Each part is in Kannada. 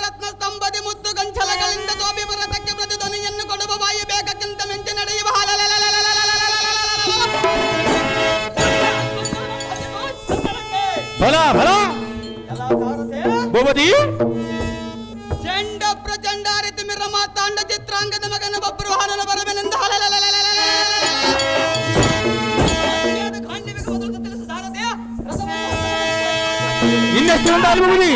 ರತ್ನ ಸ್ತಂಭದಿ ಮುದ್ದು ಗಂಚಲಗಳಿಂದ ತೋಬಿ ಬರತಕ್ಕೆ ಪ್ರತಿಧ್ವನಿಯನ್ನು ಕೊಡುವ ಬಾಯಿ ಬೇಕಕ್ಕಿಂತ ಮಿಂಚಿ ನಡೆಯುವ ಫಲ ಫಲ ಭೂಪತಿ. ಚಂಡ ಪ್ರಚಂಡ ಮಿರ ಮಾತಾಂಡ ಚಿತ್ರಾಂಗದ ಮಗನ ಹಾಡಲು ಬರಬೇನೆಂದು ಇನ್ನೆಷ್ಟು ಭೂಪತಿ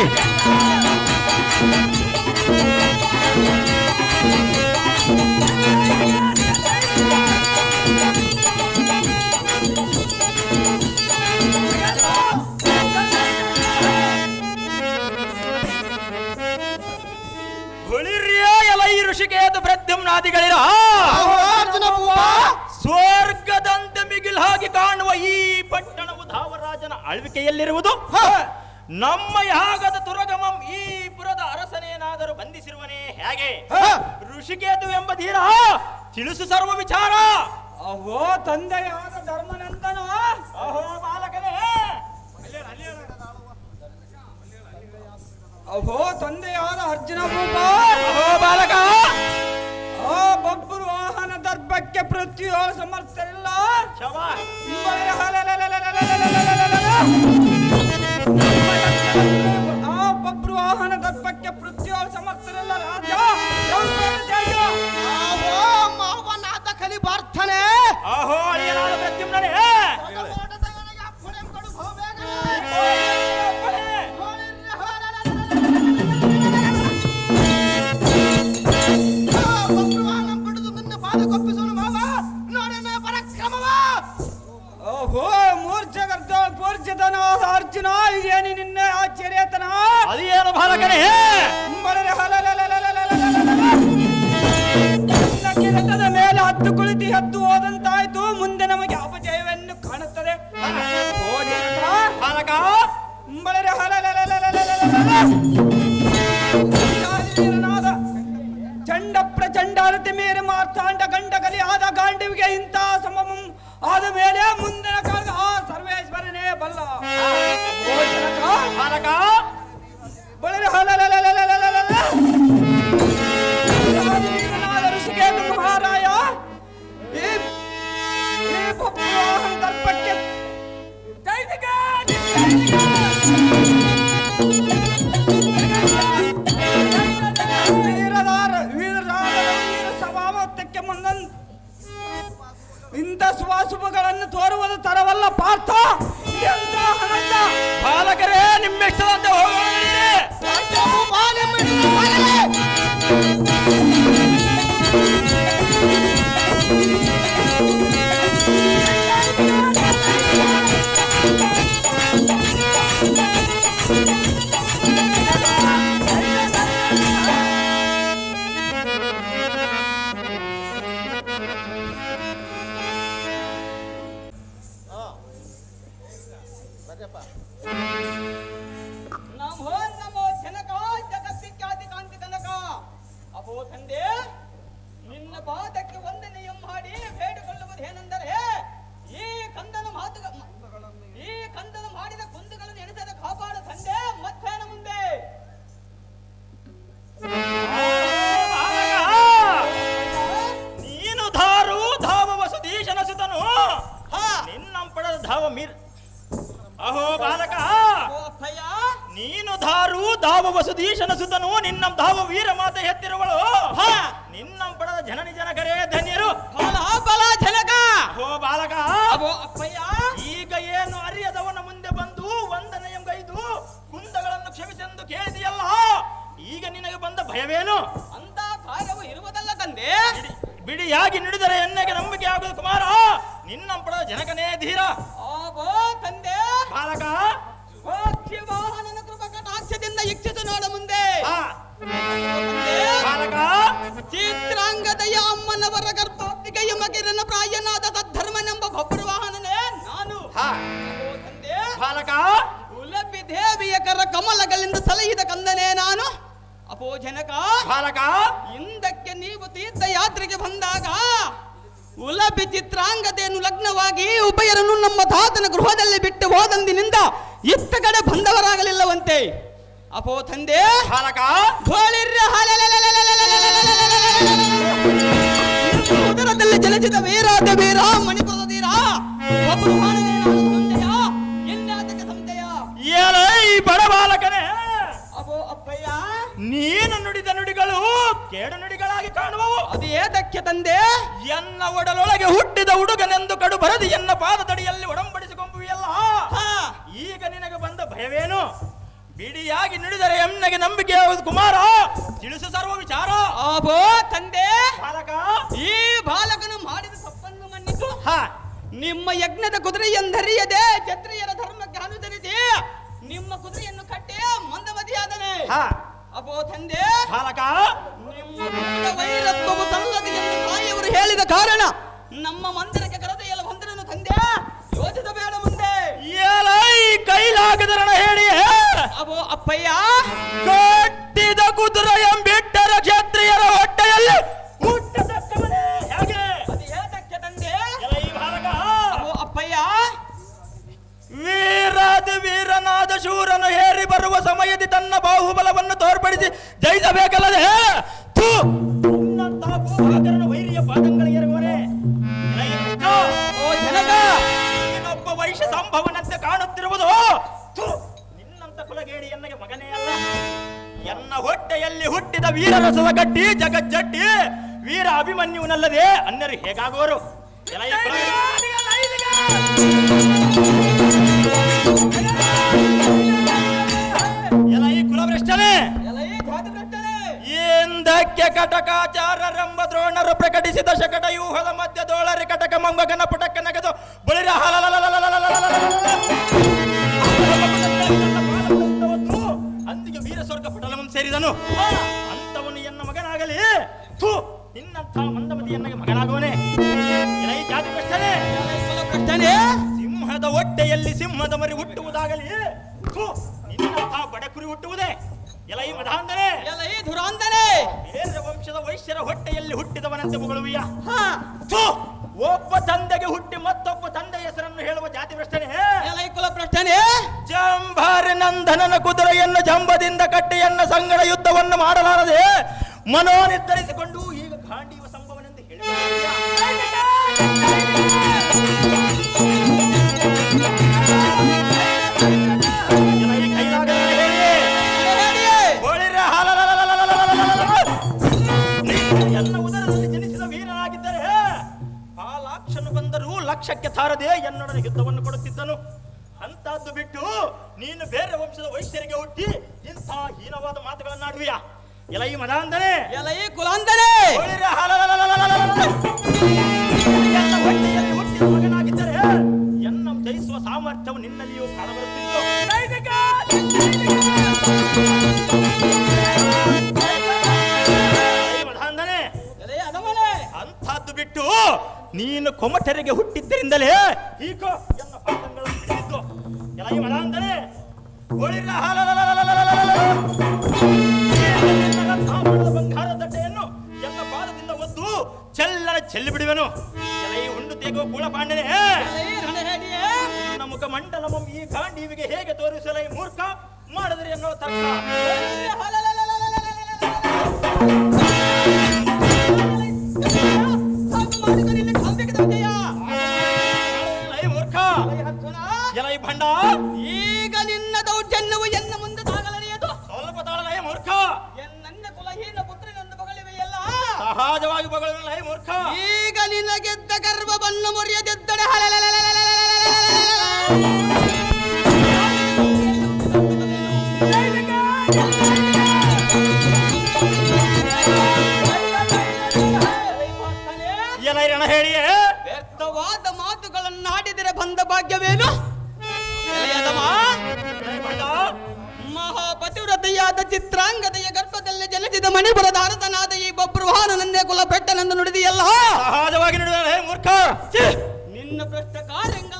ಸ್ವರ್ಗದಂತೆ ಮಿಗಿಲ್ ಹಾಗೆ ಕಾಣುವ ಈ ಪಟ್ಟಣವು ಧಾಮರಾಜನ ಆಳ್ವಿಕೆಯಲ್ಲಿರುವುದು ನಮ್ಮ ಯಾಗದ ತುರಗಮಂ ಈ ಪುರದ ಅರಸನೇನಾದರೂ ಬಂಧಿಸಿರುವನೇ ಹೇಗೆ? ಋಷಿಕೇತು ಎಂಬ ಧೀರ ತಿಳಿಸು ಸರ್ವ ವಿಚಾರ. ಅಹೋ ತಂದೆಯಾದ ಧರ್ಮನಂದನ ಅಹೋ ಬಾಲಕನೇ. ಅಹೋ ತಂದೆಯಾದ ಅರ್ಜುನ ಅಹೋ ಬಾಲಕ. ಆ ಬಬ್ಬರು ವಾಹನ ದರ್ಭಕ್ಕೆ ಪ್ರತಿಯೋ ಸಮರ್ಥರಿಲ್ಲ. ಶವಾ. ಅದಕ್ಕೆ ಪೃಥ್ವಿ ಸಮರ್ಥರಲ್ಲ ರಾಜ ಮಾವನಾದ ಓಹೋ ಅರ್ಜುನ ಇದೇನು ನಿನ್ನೆ ಆಶ್ಚರ್ಯತನ. ಅದೇನು ಬಾಲಕನೇ ಚಂಡ ಪ್ರಚಂಡಾರತಿ ಮೇರೆ ಮಾರ್ತಾಂಡ ಗಂಡ ಕಲಿ ಆದ ಗಾಂಡಿವಿಗೆ ಇಂಥ ಸಮಮಂ ಆದ ಮೇಲೆ ಮುಂದಿನ ಕಾಲ ಆ ಸರ್ವೇಶ್ವರನೇ ಬಲ್ಲ. Marta! ನೀನು ಧಾರು ದಾವ ವಸುದೀಶನ ಸುತನು ನಿನ್ನ ಧಾವ ವೀರ ಮಾತೆ ಎತ್ತಿರುವಳು ನಿನ್ನ ನಿನ್ನಂಪಡದ ಜನನಿ ಜನಕರೇ ಧನ್ಯರು. ಬಲ ಜನಕ. ಹೋ ಬಾಲಕ. ಅಪ್ಪಯ್ಯ. ಈಗ ಏನು ಅರಿಯದವನ ಮುಂದೆ ಬಂದು ವಂದನೆಯಂಗೈದು ಕುಂದಗಳನ್ನು ಕ್ಷಮಿಸೆಂದು ಕೇಳಿದೆಯಲ್ಲ? ಈಗ ನಿನಗೆ ಬಂದ ಭಯವೇನು? ಅಂತ ಕಾರ್ಯವು ಇರುವುದಲ್ಲ ತಂದೆ. ಬಿಡಿಯಾಗಿ ನುಡಿದರೆ ಎನ್ನಗೆ ನಂಬಿಕೆ ಆಗುದು ಕುಮಾರ? ನಿನ್ನಂಪಡ ಜನಕನೇ ಧೀರ. ಓ ತಂದೆ. ಬಾಲಕ. ಚಿತ್ರಾಂಗದಯ ಅಮ್ಮನವರ ಗರ್ಭಾಪಿಗೆ ಯಮಗಿರನ ಪ್ರಾಯನಾದ ತದ್ಧರ್ಮನೆಂಬ ಗೊಬ್ಬರ ವಾಹನನೇ ನಾನು ಬಾಲಕ. ಕುಲಪಿ ದೇವಿಯ ಕರ ಕಮಲಗಳಿಂದ ಸಲಹಿದ ಕಂದನೇ ನಾನು. ಅಪೋ ಜನಕ. ಬಾಲಕ. ಹಿಂದಕ್ಕೆ ನೀವು ತೀರ್ಥಯಾತ್ರೆಗೆ ಬಂದಾಗ ಉಲಭಿ ಚಿತ್ರಾಂಗದೇನು ಲಗ್ನವಾಗಿ ಉಭಯರನ್ನು ನಮ್ಮ ತಾತನ ಗೃಹದಲ್ಲಿ ಬಿಟ್ಟು ಹೋದಂದಿನಿಂದ ಇತ್ತ ಕಡೆ ಬಂದವರಾಗಲಿಲ್ಲವಂತೆ. ಅಪೋ ತಂದೆ. ಬಾಲಕ. ಗೋಳಿರ್ರ ಉದರದಲ್ಲಿ ಜಲಜಿತ ವೀರಾದ ವೀರ ಮಣಿಪುರದ ತೀರ ಒಬ್ಬರು ಸಂತೆಯ ಸಂತೆಯ ಏಲೈ ಬಡ ಬಾಲಕನೇ ಅಪೋ ಅಪ್ಪಯ್ಯ ನೀನು ನುಡಿದ ನುಡಿಗಳು ಕೇಡು ನುಡಿಗಳಾಗಿ ಕಾಣುವವು ಅದು ಏದಕ್ಕೆ ತಂದೆ ಎನ್ನ ಒಡಲೊಳಗೆ ಹುಟ್ಟಿದ ಹುಡುಗನೆಂದು ಕಡು ಬರದಿ ಎನ್ನ ಪಾದದಡಿಯಲ್ಲಿ ಒಡಂಬಡಿಸಿಕೊಂಬುವಿಯಲ್ಲ ಹಾ ಈಗ ನಿನಗೆ ಬಂದ ಭಯವೇನು ಬಿಡಿಯಾಗಿ ನುಡಿದರೆ ಎಮ್ನಗೆ ನಂಬಿಕೆ ಯಾವುದು ಕುಮಾರ. ತಿಳಿಸು ಸರ್ವ ವಿಚಾರ. ಆಬೋ ತಂದೆ. ಬಾಲಕ. ಈ ಬಾಲಕನು ಮಾಡಿದ ತಪ್ಪನ್ನು ಮನ್ನಿಸು. ಹಾ. ನಿಮ್ಮ ಯಜ್ಞದ ಕುದುರೆ ಎಂದರಿಯದೆ ಕ್ಷತ್ರಿಯರ ಧರ್ಮಕ್ಕೆ ಅನುಸರಿಸಿ ನಿಮ್ಮ ಕುದುರೆಯನ್ನು ಕಟ್ಟಿ ಮಂದಮತಿಯಾದನೆ ಹಾ. ಅಬೋ ತಂದೆ. ಬಾಲಕ. ನಿಮ್ಮ ವೈರತ್ವವು ಸಲ್ಲದು ಎಂದು ತಾಯಿಯವರು ಹೇಳಿದ ಕಾರಣ ನಮ್ಮ ಮಂದಿರಕ್ಕೆ ಕರೆದೊಯ್ಯಲು ಬಂದರನ್ನು ತಂದೆ. ಯೋಚಿಸಬೇಡ ಮುಂದೆ. ಏಲೈ ಕೈಲಾಗದರಣ ಹೇಳಿ ನಾವು ಅಪ್ಪಯ್ಯ. ಕಟ್ಟಿದ ಕುದುರೆ ಎಂಬಿಟ್ಟರ ಕ್ಷತ್ರಿಯರ ಹೊಟ್ಟೆಯಲ್ಲಿ ಅಪ್ಪಯ್ಯ. ವೀರನಾದ ಶೂರನು ಹೇರಿ ಬರುವ ಸಮಯದಲ್ಲಿ ತನ್ನ ಬಾಹುಬಲವನ್ನು ತೋರ್ಪಡಿಸಿ ಜಯಿಸಬೇಕಲ್ಲದೆ ಹೊಟ್ಟೆಯಲ್ಲಿ ರಸದ ವೀರರಸದ ಗಟ್ಟಿ ಜಗಜ್ಜಟ್ಟಿ, ವೀರ ಅಭಿಮನ್ಯುವನಲ್ಲದೆ ಅನ್ಯರು ಹೇಗಾಗೋರು? ಎಲೈ ಈ ಕುಲಭ್ರಷ್ಟನೇ. ಎಂದಕ್ಕೆ ಕಟಕಾಚಾರರೆಂಬ ದ್ರೋಣರು ಪ್ರಕಟಿಸಿದ ಶಕಟ ಯೂಹದ ಮಧ್ಯ ದೋಳರಿ ಕಟಕ ಮಂಗಗನ ಪುಟಕ ನಗದು ಬಳಿರ ಅಂದಿಗೆ ವೀರ ಸ್ವರ್ಗ ಪಟಲವನ್ನು ಸೇರಿದನು. ಹೊಟ್ಟೆಯಲ್ಲಿ ಸಿಂಹದ ಮರಿ ಹುಟ್ಟುವುದಾಗಲಿ. ಬಡಕುರಿ ಹುಟ್ಟುವುದೇ. ಎಲೈ ಮಧಾಂಧನೆ. ಎಲೈ ದುರಾಂಧನೆ ಬೇರೆ ವಂಶದ ವೈಶ್ಯರ ಹೊಟ್ಟೆಯಲ್ಲಿ ಹುಟ್ಟಿದವನಂತೆ ಥು! ಒಬ್ಬ ತಂದೆಗೆ ಹುಟ್ಟಿ ಮತ್ತೊಬ್ಬ ತಂದೆ ಹೆಸರನ್ನು ಹೇಳುವ ಜಾತಿ ಪ್ರಶ್ನೆ ಎಲೈ ಪ್ರಶ್ನೆ ಜಂಭಾರಿ ನಂದನನ ಕುದುರೆಯನ್ನು ಜಂಬದಿಂದ ಕಟ್ಟಿಯನ್ನ ಸಂಗಡ ಯುದ್ಧವನ್ನು ಮಾಡಲಾರದೆ ಮನೋ ನಿರ್ಧರಿಸಿಕೊಂಡು ಈಗ ಗಾಂಡೀವ ಸಂಭವನೆಂದು ನಡೆಯೇ. ಪಕ್ಷಕ್ಕೆ ತಾರದೆ ಎನ್ನೊಡನೆ ಯುದ್ಧವನ್ನು ಕೊಡುತ್ತಿದ್ದನು. ಅಂತಹದ್ದು ಬಿಟ್ಟು ನೀನು ಬೇರೆ ವಂಶದ ವೈಶ್ಯರಿಗೆ ಹುಟ್ಟಿ ಇಂಥ ಹೀನವಾದ ಮಾತುಗಳನ್ನಾಡುವಿಯ? ಎಲೈ ಮದಾಂಧನೆ. ಎಲೈ ಕುಲಾಂಧನೆ. ಮಗನಾಗಿದ್ದರೆ ಎನ್ನ ಜಯಿಸುವ ಸಾಮರ್ಥ್ಯವು ನಿನ್ನಲ್ಲಿಯೂ ಕಾಣಬರುತ್ತಿತ್ತು. ನೀನು ಕೊಮಟರಿಗೆ ಹುಟ್ಟಿದ್ದರಿಂದಲೇ ಈಗ ಎಲ್ಲ ಪಾದಗಳನ್ನು ಹಿಡಿದು ಎಲಗಿ ಮಲ ಅಂದರೆ ಗೋಳಿರ ಬಂಗಾರ ದಡ್ಡೆಯನ್ನು ಎಲ್ಲ ಪಾದದಿಂದ ಒದ್ದು ಚೆಲ್ಲನ ಚೆಲ್ಲಿ ಬಿಡುವೆನು ಎಲಗಿ ಉಂಡು ತೇಗೋ ಕೂಳ ಪಾಂಡನೆ ಮಂಡಲ ಮಂಡಲಮಂ ಈ ಕಾಂಡೀವಿಗೆ ಹೇಗೆ ತೋರಿಸಲೈ ಮೂರ್ಖ ಮಾಡಿದ್ರಿ ಅನ್ನೋ ತರ್ಕ ಮಾಡಿದರೆ ಎಲೈ ಭಂಡ ಈಗ ನಿನ್ನ ದೌರ್ಜನ್ಯವು ಎನ್ನ ಮುಂದೆ ತಾಗಲನೆಯದು ಸ್ವಲ್ಪ ತಾಳಲೈ ಮೂರ್ಖ. ಎನ್ನ ಕುಲಹೀನ ಪುತ್ರಿನೊಂದು ಬಗಳಿವೆಯಲ್ಲ? ಸಹಜವಾಗಿ ಬಗಳಿವೆಲ್ಲ ಮೂರ್ಖ. ಈಗ ನಿನ್ನ ಗೆದ್ದ ಕರ್ಮ ಚಿತ್ರಾಂಗದೆಯ ಗರ್ಭದಲ್ಲಿ ಜನಿಸಿದ ಮಣಿಪುರದ ಅರಸನಾದ ಈ ಬಬ್ರುವಾನ ನನ್ನೇ ಕುಲ ಪೆಟ್ಟನೆಂದು ನುಡಿದಿಯಲ್ಲ. ಸಹಜವಾಗಿ ನುಡಿದ ಹೇ ಮೂರ್ಖ. ನಿನ್ನ ಪ್ರಶ್ನೆ ಕಾರ್ಯಗಳ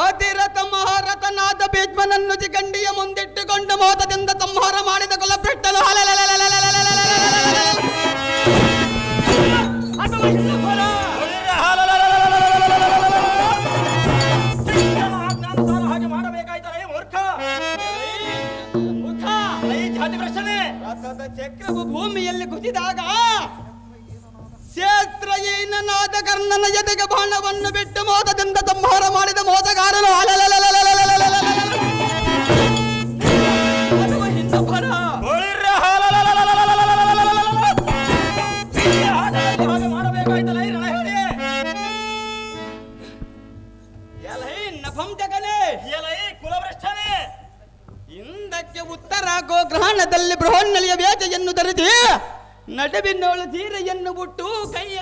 ಅತಿರಥ ಮಹಾರಥನಾದ ಭೀಷ್ಮನನ್ನು ಚಿಗಂಡಿಯ ಮುಂದಿಟ್ಟುಕೊಂಡು ಮೋತದಿಂದ ಸಂಹಾರ ಮಾಡಿದ ಕುಲಭ್ರಷ್ಟನು. ಚಕ್ರವು ಭೂಮಿಯಲ್ಲಿ ಹೋಳಿರ್ರ ಅಣ್ಣನಾದ ಕರ್ಣನ ಜೊತೆಗೆ ಬಾಣವನ್ನು ಬಿಟ್ಟು ಮೋದದಿಂದ ಸಂಹಾರ ಮಾಡಿದ ಮೋದಗಾರನು ಇಂದಕ್ಕೆ ಉತ್ತರ ಗೋಗ್ರಹಣದಲ್ಲಿ ಬೃಹನ್ನಲಿಯ ಬೇಜೆಯನ್ನು ಧರಿಸಿ ನಡುವಿನೋಳು ಧೀರೆಯನ್ನು ಬಿಟ್ಟು ಕೈಯ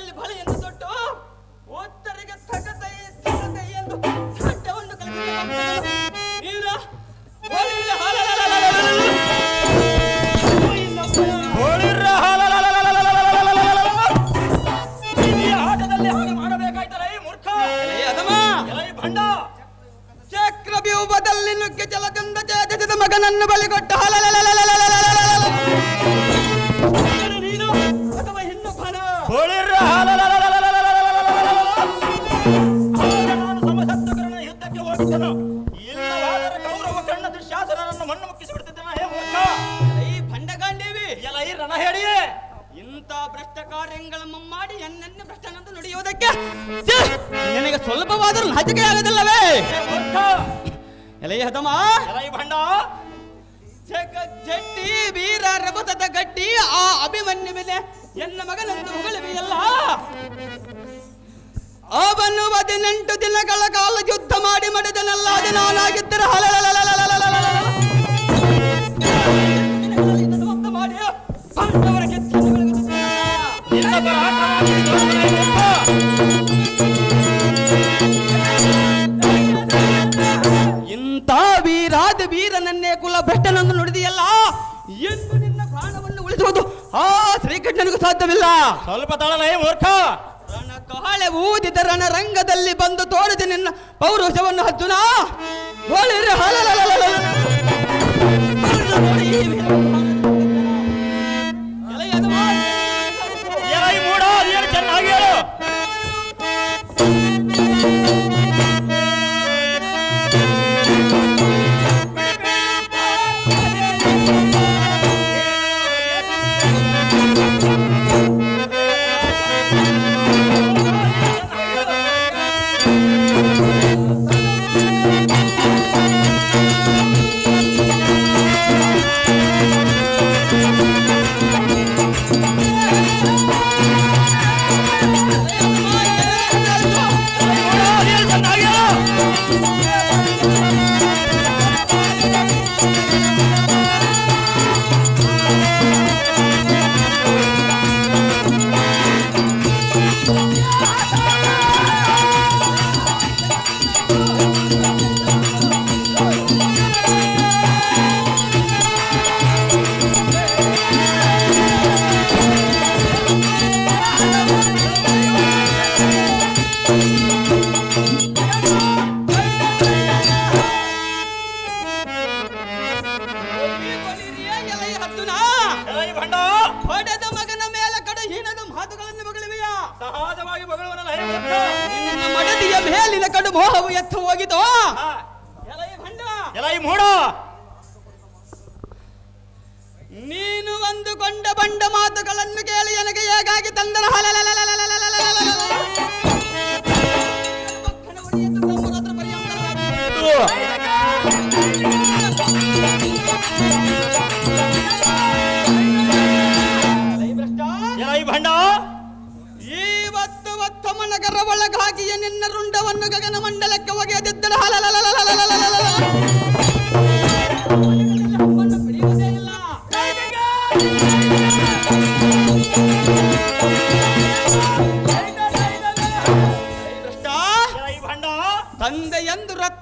ಕಾರ್ಯಗಳನ್ನು ಮಾಡಿ ಎನ್ನನ್ನು ಭ್ರಷ್ಟನಂದು ನುಡಿಯುವುದಕ್ಕೆ! ನಿನಗೆ ಸ್ವಲ್ಪವಾದರೂ ನಾಚಿಕೆ ಆಗದಿಲ್ಲವೇ? ಹೇ ಮೂರ್ಖ ಎಲೆಯ ಹದಮ ಎಲೈ ಭಂಡ? ಜಟ್ಟಿ ವೀರ ರಭತದ ಗಟ್ಟಿ ಆ ಅಭಿಮನ್ಯುವಿನ ಎನ್ನ ಮಗನಂದು ಹೊಗಳಿವೆಯಲ್ಲ? ಅವನು ಹದಿನೆಂಟು ದಿನಗಳ ಕಾಲ ಯುದ್ಧ ಮಾಡಿ ಮಡಿದನಲ್ಲ ಅದು ನಾನಾಗಿದ್ದರೆ ಹಲಲಲಲಲಲಲಲಲಲ. ಮಾಡಿ ಇಂಥ ವೀರಾದ ವೀರನನ್ನೇ ಕುಲ ಭ್ರಷ್ಟನನ್ನು ನುಡಿದಿಯಲ್ಲ? ಎಂದು ನಿನ್ನ ಪ್ರಾಣವನ್ನು ಉಳಿಸುವುದು ಆ ಶ್ರೀಕೃಷ್ಣನಿಗೂ ಸಾಧ್ಯವಿಲ್ಲ. ಸ್ವಲ್ಪ ತಾಳಲೇ ಮೂರ್ಖ. ರಣ ಕಹಳೆ ಊದಿದ ರಣ ರಂಗದಲ್ಲಿ ಬಂದು ತೋರಿದ ನಿನ್ನ ಪೌರುಷವನ್ನು ಅರ್ಜುನ. ಹೋಳಿರಿ ಹಲಲಲಲಲಲ. ಮೇಲಿನ ಕಡು ಮೋಹವು ಎತ್ತು ಹೋಗಿತು? ಒಂದು ಎಲೈ ಮೂಡ. ನೀನು ಅಂದುಕೊಂಡ ಬಂಡ ಮಾತುಗಳನ್ನು ಕೇಳಿ ನನಗೆ ಹೇಗಾಗಿ ತಂದನ? ಸಾಗರ ಒಳಗಾಗಿಯ ನಿನ್ನ ರುಂಡವನ್ನು ಗಗನ ಮಂಡಲಕ್ಕೆ ಒಗೆಯದಿದ್ದರ ತಂದೆ ಎಂದು ರಥ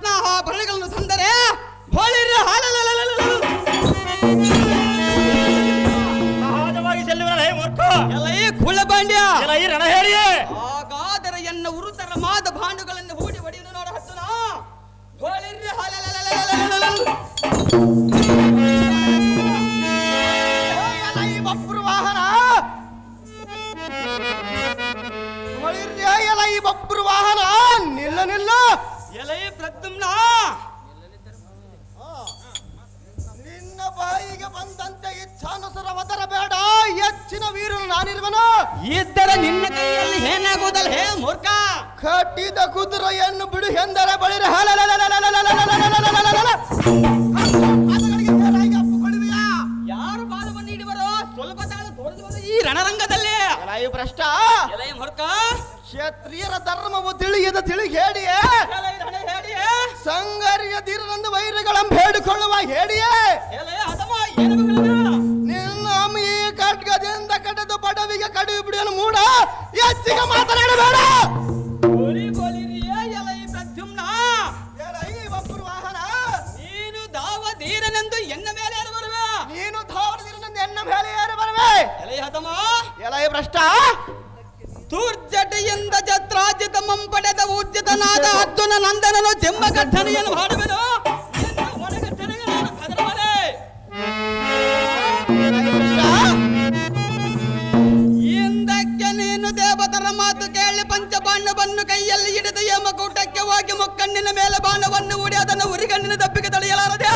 ಈ ರಣರಂಗದಲ್ಲಿ. ಎಲೈ ಭ್ರಷ್ಟ. ಎಲೈ ಮುರ್ಕ ಕ್ಷತ್ರಿಯರ ಧರ್ಮವು ತಿಳಿಯದ ತಿಳಿ ಹೇಳಿಯೇ ಸಂಗರಿಯ ದೀರನಂದು ವೈರಗಳಂ ಬೇಡಿಕೊಳ್ಳುವ ಹೇಳಿಯೇ ನಿನ್ನ ಈ ಖಡ್ಗದಿಂದ ಕಡೆದು ಪಡವಿಗೆ ಕಡಿವಿ ಬಿಡಿಯನ್ನು ಮೂಡ. ಹೆಚ್ಚಿಗೆ ಮಾತನಾಡಬೇಡ. ನೀನು ಧಾವ ದೀರನೆಂದು ಎನ್ನ ಮೇಲೆ ನೀನು ಧಾವ ದೀರನೆಂದು ಎನ್ನ ಮೇಲೆ ಏರಿ ಬರುವೆ ಎಲೆ ಹದಮ ಎಲೈ ಭ್ರಷ್ಟ? ತೂರ್ಜಟಿಯಿಂದ ಜತ್ರಾಜಿತ ಮಂಪಡೆದ ಊರ್ಜಿತನಾದ ಅರ್ಜುನ ನಂದನನು ಜಂಬಗಟ್ಟನೆಯನ್ನು ಮಾಡುವೆನು. ಹಿಂದಕ್ಕೆ ನೀನು ದೇವತರ ಮಾತು ಕೇಳಿ ಪಂಚಬಾಣವನ್ನು ಕೈಯಲ್ಲಿ ಹಿಡಿದು ಯಮಕೂಟಕ್ಕೆ ಹೋಗಿ ಮೊಕ್ಕಣ್ಣಿನ ಮೇಲೆ ಬಾಣವನ್ನು ಉಡಿ ಅದನ್ನು ಉರಿಗಣ್ಣಿನ ದಪ್ಪಿಗೆ ತಡೆಯಲಾರದೆ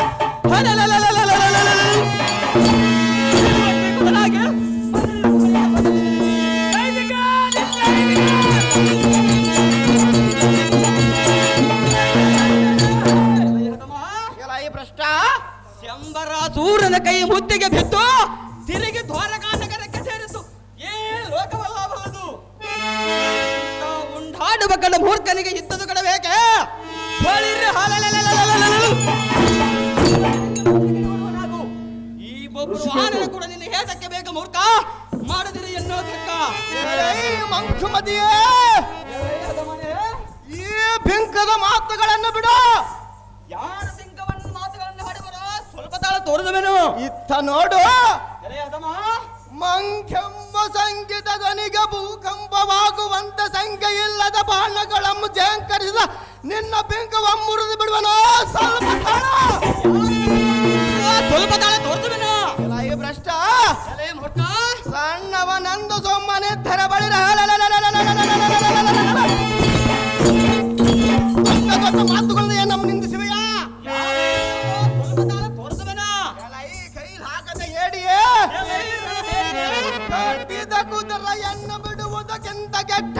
ಕೈಗೆ ಬಿದ್ದು ತಿರುಗಿ ದ್ವಾರಕಾ ನಗರಕ್ಕೆ ಸೇರಿತು. ಏ ಲೋಕವಲ್ಲಬಲ್ಲದು ಉಂಡಾಡುವ ಕಡೆ ಮೂರ್ಖನಿಗೆ ಇದ್ದದು ಕಡೆ ಬೇಕೆ? ಈ ಒಬ್ಬರು ಕೂಡ ನಿನ್ನ ಹೇಳಕ್ಕೆ ಬೇಕ ಮೂರ್ಖ? ಮಾಡಿದಿರಿ ಈ ಮಾತುಗಳನ್ನು ಬಿಡು. ತೋರಿದವೇನು? ಇತ್ತ ನೋಡು. ಮಂಕೆಂಬ ಸಂಗೀತ ಧ್ವನಿಗೆ ಭೂಕಂಪವಾಗುವಂತ ಸಂಖ್ಯೆ ಇಲ್ಲದ ಬಾಣಗಳನ್ನು ಜಯಂಕರಿಸಿದ ನಿನ್ನ ಬೆಂಕ ಮುರಿದು ಬಿಡುವನೋ? ಸ್ವಲ್ಪ ತಾಳ ಭ್ರಷ್ಟ. ಸಣ್ಣವನಂದು ಸೊಮ್ಮನೆ ಧರ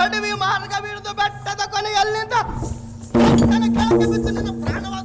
ಕಡಿಮೆ ಮಾರ್ಗವಿಳಿದು ಬೆಟ್ಟದ ಕೊನೆಯಲ್ಲಿಂದ ಕೆಳಗೆ ಬಿದ್ದು ನನ್ನ ಪ್ರಾಣವ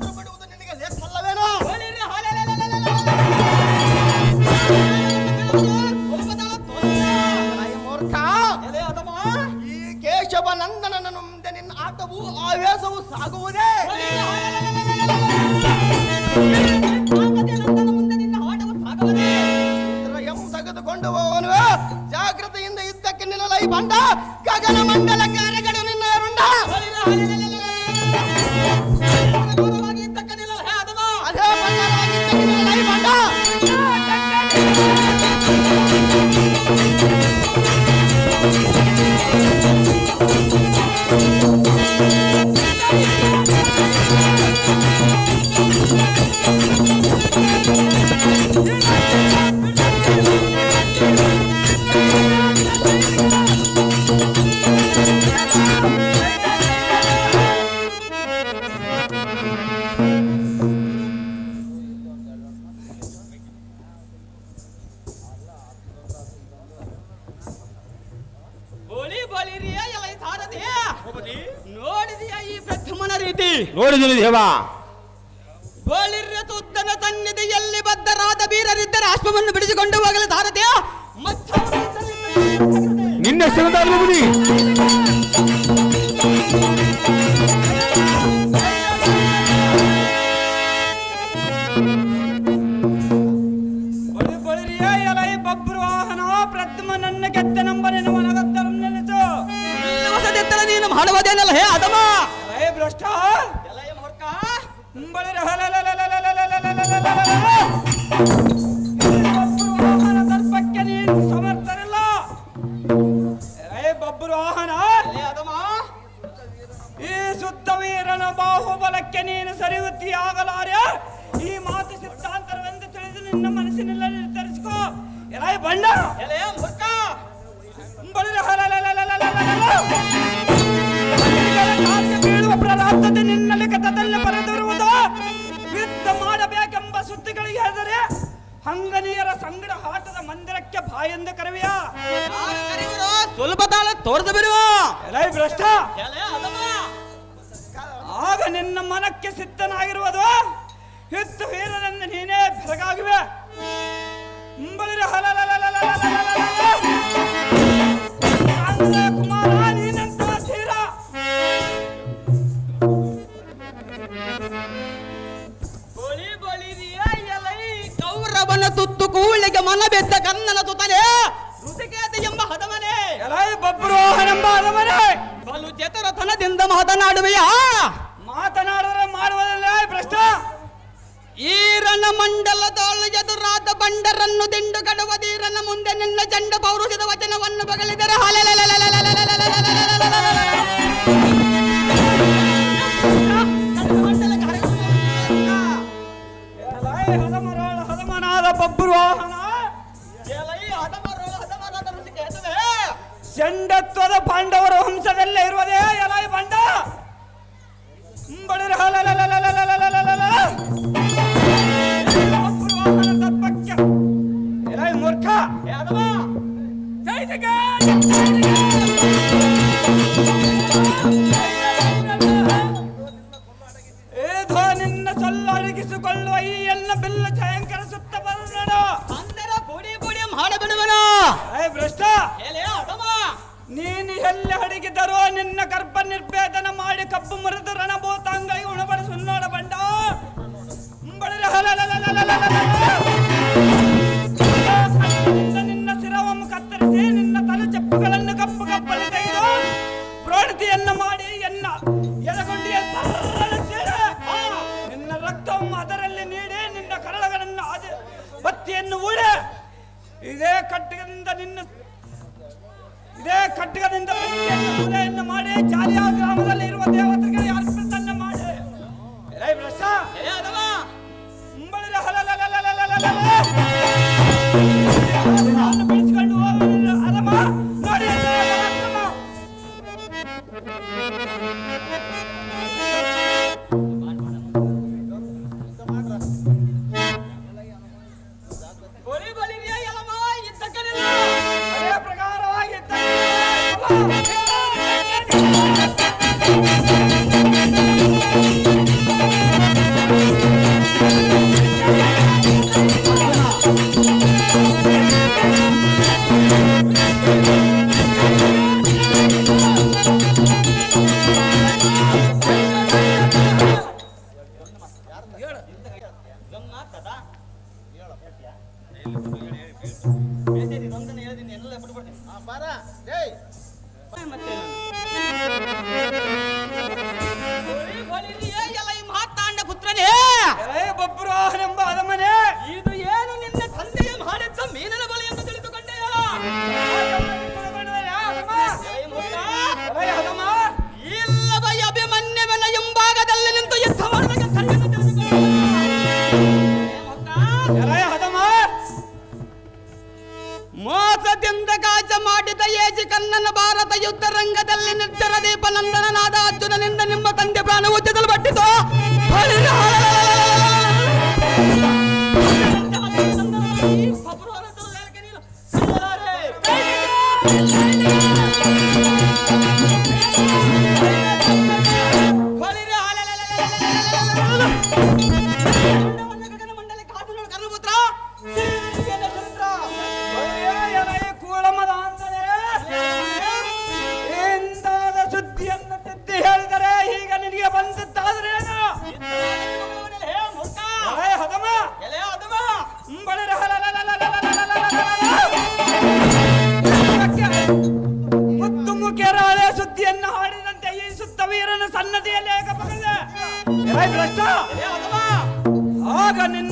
Thank you. ಮಾಡುವುದೇನಲ್ಲ ಹೇ ಅದಮ್ಮ ಏ ಭ್ರಷ್ಟ ಮುಂಬಳಿ ನೀನು ಸಮರ್ಥರಿಲ್ಲ ಏ ಈ ಈ ಮಾತು ಸಿದ್ಧಾಂತರವೆಂದು ತಿಳಿದು ನಿನ್ನ ಮನಸ್ಸಿನೆಲ್ಲ ನಿರ್ಧರಿಸಿಕೋ ಎಲ್ಲ ಬಣ್ಣ ಹಾ ಎಂದ ಕರವಿಯ? ಸುಲಭ ತಾಳ ತೋರ್ದು ಬಿಡುವ. ಎಲೈ ಭ್ರಷ್ಟ. ಆಗ ನಿನ್ನ ಮನಕ್ಕೆ ಸಿದ್ಧನಾಗಿರುವುದು. ಹಿತ್ತು ಹೀರನೆಂದು ನೀನೇ ಬೆರಗಾಗುವೆ. ಹಲಲ ಮಾತನಾಡುವೆಯಾ? ಮಾತನಾಡಿದ್ರೆ ಮಾಡುವುದಿಲ್ಲ ಪ್ರಶ್ನೆ ಈ ರಣಮಂಡಲದೊಳಗೆ ಎದುರಾದ ಬಂಡರನ್ನು ದಿಂಡು ಗಡುವ ದೀರನ ಮುಂದೆ ನಿನ್ನ ಜಂಡ ಪೌರುಷದ ವಚನವನ್ನು ಬಗಲಿದರೆ ಹಲಲ I don't know what ಭ್ರಷ್ಟ ಆಗ ನಿನ್ನ